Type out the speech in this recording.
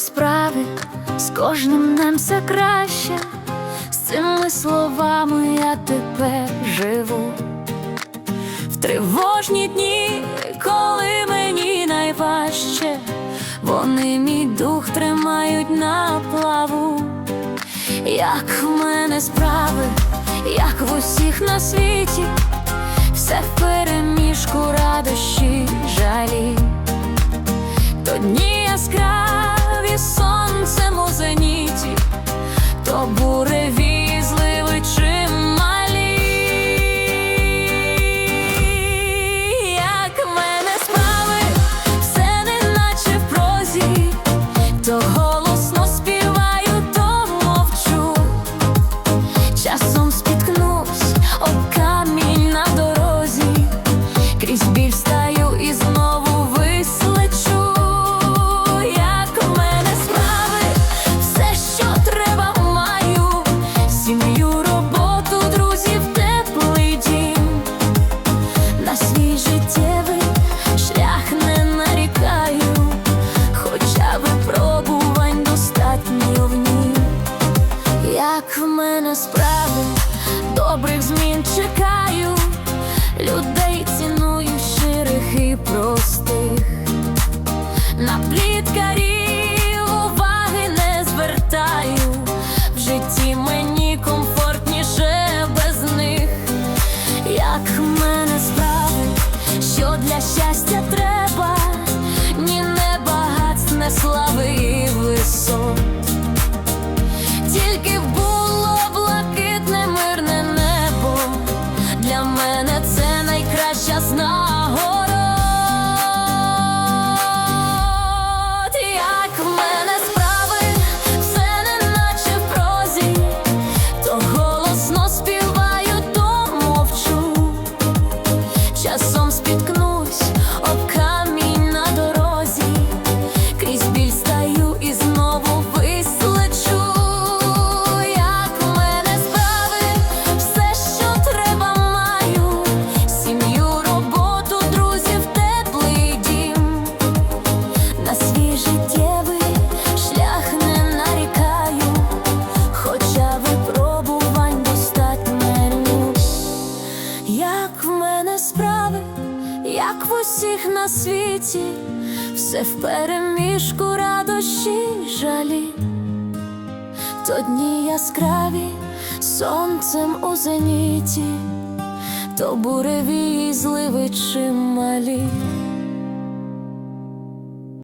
справи, з кожним днем все краще, з цими словами я тепер живу. В тривожні дні, коли мені найважче, вони мій дух тримають на плаву. Як в мене справи, як в усіх на світі, все в переміжку радощі жалі. То дні то зливи чималі. Як мене справи, все неначе в прозі, то голосно співаю, то мовчу. Часом спіткнусь об камінь на дорозі, крізь біль стаю і знову Як в мене справи, добрих змін чекаю, людей ціную щирих і простих, на пліткарів уваги не звертаю, в житті мені комфортніше без них. Як в мене справи, що для щастя треба, ні не багатств, не слави найкраща як в усіх на світі, все в переміжку радощі жалі, то дні яскраві сонцем у зеніті, то буреві зливи чималі.